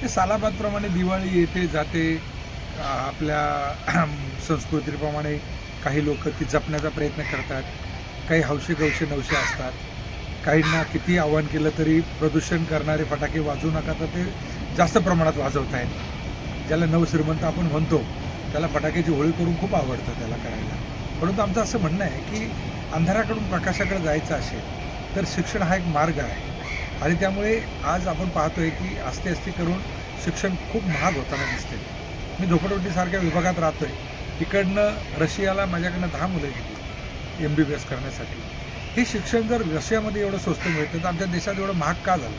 हे सालाबादप्रमाणे दिवाळी येते जाते. आपल्या संस्कृतीप्रमाणे काही लोक ती जपण्याचा प्रयत्न करतात. काही हौशे गवशे नवशे असतात. काहींना किती आव्हान केलं तरी प्रदूषण करणारे फटाके वाजवू नका तर ते जास्त प्रमाणात वाजवत आहेत. ज्याला नवश्रीमंत आपण म्हणतो त्याला फटाक्याची होळी करून खूप आवडतं त्याला करायला. परंतु आमचं असं म्हणणं आहे की अंधाराकडून प्रकाशाकडे जायचं असेल तर शिक्षण हा एक मार्ग आहे. आणि त्यामुळे आज आपण पाहतोय की आस्ते आस्ते करून शिक्षण खूप महाग होताना दिसते मी झोपडपट्टीसारख्या विभागात राहतोय. तिकडनं रशियाला माझ्याकडनं दहा मुलं गेली एम बी बी एस करण्यासाठी. हे शिक्षण जर रशियामध्ये एवढं स्वस्त मिळतं तर आमच्या देशात एवढं महाग का झालं?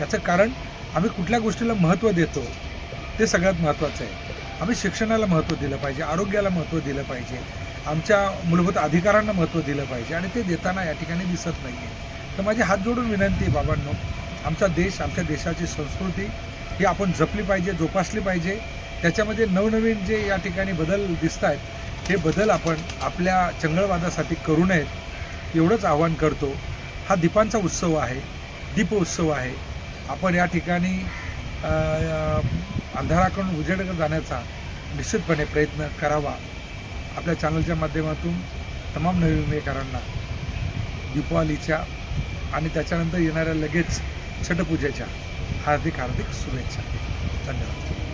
याचं कारण आम्ही कुठल्या गोष्टीला महत्त्व देतो ते सगळ्यात महत्त्वाचं आहे. आम्ही शिक्षणाला महत्त्व दिलं पाहिजे आरोग्याला महत्त्व दिलं पाहिजे आमच्या मूलभूत अधिकारांना महत्त्व दिलं पाहिजे आणि ते देताना या ठिकाणी दिसत नाही आहे तर माझी हात जोडून विनंती आहे बाबांनो आमचा देश आमच्या देशाची संस्कृती ही आपण जपली पाहिजे जोपासली पाहिजे. त्याच्यामध्ये नवनवीन जे या ठिकाणी बदल दिसत आहेत हे बदल आपण आपल्या चंगळवादासाठी करू नयेत. एवढंच आव्हान करतो हा दीपांचा उत्सव आहे दीपोत्सव आहे. आपण या ठिकाणी अंधाराकडून उजेडकडे जाण्याचा निश्चितपणे प्रयत्न करावा. आपल्या चॅनलच्या माध्यमातून तमाम नवीनकारांना दीपावलीच्या आणि त्याच्यानंतर येणाऱ्या लगेच छटपूजेच्या हार्दिक हार्दिक शुभेच्छा. धन्यवाद.